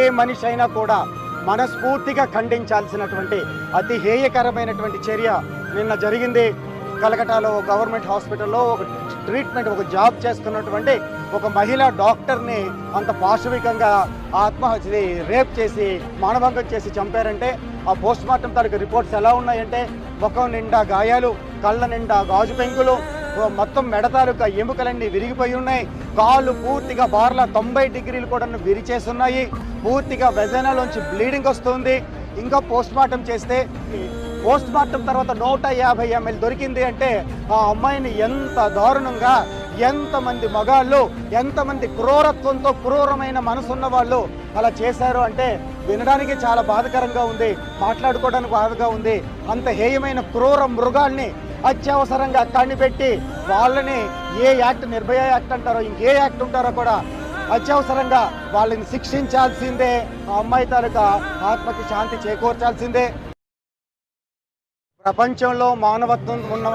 ఏ మనిషి అయినా కూడా మనస్ఫూర్తిగా ఖండించాల్సినటువంటి అతి హేయకరమైనటువంటి చర్య నిన్న జరిగింది. కలకటాలో గవర్నమెంట్ హాస్పిటల్లో ఒక ట్రీట్మెంట్ ఒక జాబ్ చేస్తున్నటువంటి ఒక మహిళా డాక్టర్ని అంత పాశవికంగా ఆత్మహత్య రేప్ చేసి మానభంగం చేసి చంపారంటే ఆ పోస్ట్ మార్టం తాలూకు రిపోర్ట్స్ ఎలా ఉన్నాయంటే ముఖం నిండా గాయాలు కళ్ళ నిండా గాజు పెంకులు మొత్తం మెడ తాలూకా ఎముకలన్నీ విరిగిపోయి ఉన్నాయి. కాళ్ళు పూర్తిగా బార్ల తొంభై డిగ్రీలు కూడా విరిచేస్తున్నాయి పూర్తిగా వెజనలోంచి బ్లీడింగ్ వస్తుంది. ఇంకా పోస్ట్ మార్టం చేస్తే పోస్ట్ మార్టం తర్వాత నూట యాభై ఎంఎల్ దొరికింది అంటే ఆ అమ్మాయిని ఎంత దారుణంగా ఎంతమంది మగాళ్ళు ఎంతమంది క్రూరత్వంతో క్రూరమైన మనసున్న వాళ్ళు అలా చేశారు అంటే వినడానికి చాలా బాధకరంగా ఉంది మాట్లాడుకోవడానికి బాధగా ఉంది. అంత హేయమైన క్రూర మృగాల్ని అత్యవసరంగా కనిపెట్టి వాళ్ళని ఏ యాక్ట్ నిర్భయ యాక్ట్ అంటారో ఇంకే యాక్ట్ ఉంటారో కూడా అత్యవసరంగా వాళ్ళని శిక్షించాల్సిందే ఆ అమ్మాయి తాలూకా ఆత్మకి శాంతి చేకూర్చాల్సిందే. ప్రపంచంలో మానవత్వం ఉన్న